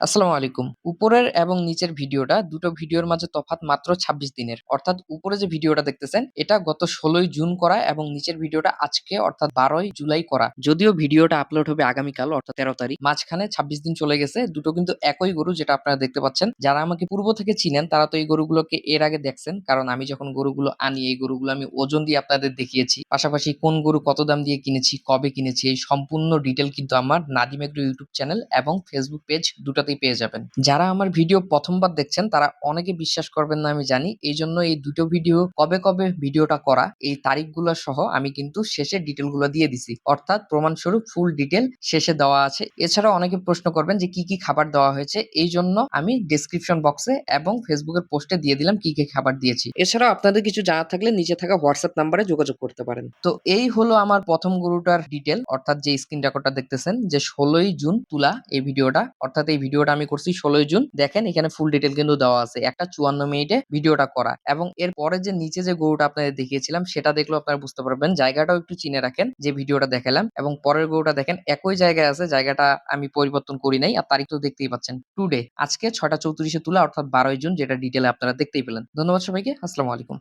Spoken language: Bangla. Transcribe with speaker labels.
Speaker 1: আসসালামু আলাইকুম। উপরের এবং নিচের ভিডিওটা দুটো ভিডিওর মাঝে তফাত মাত্র ২৬ দিনের। অর্থাৎ উপরে যে ভিডিওটা দেখতেছেন এটা গত ১৬ই জুন করা এবং নিচের ভিডিওটা আজকে অর্থাৎ ১২ই জুলাই করা। যদিও ভিডিওটা আপলোড হবে আগামীকাল অর্থাৎ ১৩ তারিখ। মাঝখানে ২৬ দিন চলে গেছে। দুটো কিন্তু একই গরু যেটা আপনারা দেখতে পাচ্ছেন। যারা আমাকে পূর্ব থেকে চিনেন তারা তো এই গরুগুলোকে এর আগে দেখছেন। কারণ আমি যখন গরুগুলো আনি এই গরুগুলো আমি ওজন দিয়ে আপনাদের দেখিয়েছি। পাশাপাশি কোন গরু কত দাম দিয়ে কিনেছি, কবে কিনেছি এই সম্পূর্ণ ডিটেইল কিন্তু আমার নাদিম এগ্রো ইউটিউব চ্যানেল এবং ফেসবুক পেজ দুটাতেই পেয়ে যাবেন। যারা আমার ভিডিও প্রথমবার দেখছেন তারা অনেকে বিশ্বাস করবেন না আমি জানি। এই জন্য এই দুটো ভিডিও কবে, কবে ভিডিওটা করা এই তারিখগুলো সহ আমি কিন্তু শেষে ডিটেলগুলো দিয়ে দিছি। অর্থাৎ প্রমাণস্বরূপ ফুল ডিটেল শেষে দেওয়া আছে। এছাড়া অনেকে প্রশ্ন করবেন যে কি, কি খাবার দেওয়া হয়েছে। এই জন্য আমি ডেসক্রিপশন বক্সে এবং ফেসবুকের পোস্টে দিয়ে দিলাম কি, কি খাবার দিয়েছি। এছাড়াও আপনাদের কিছু জানার থাকলে নিচে থাকা হোয়াটসঅ্যাপ নাম্বারে যোগাযোগ করতে পারেন। তো এই হলো আমার প্রথম গরুটার ডিটেল অর্থাৎ যে স্ক্রিন রেকর্ডটা দেখতেছেন যে ১৬ই জুন তুলা এই ভিডিওটা। অর্থাৎ এই ভিডিওটা আমি করছি ১৬ই জুন। দেখেন, এখানে ফুল ডিটেল কিন্তু দেওয়া আছে। একটা ৫৪ মিনিটে ভিডিওটা করা এবং এর পরে যে নিচে যে গরুটা আপনাদের দেখিয়েছিলাম, সেটা দেখলেও আপনারা বুঝতে পারবেন। জায়গাটাও একটু চিনে রাখেন যে ভিডিওটা দেখালাম এবং পরের গরুটা দেখেন, একই জায়গায় আছে। জায়গাটা আমি পরিবর্তন করি নাই। আর তারিখ তো দেখতেই পাচ্ছেন। টুডে আজকে ৬টা ৩৪ এ তুলা, অর্থাৎ ১২ই জুন, যেটা ডিটেইলে আপনারা দেখতেই পেলেন। ধন্যবাদ সবাইকে। আসসালামু আলাইকুম।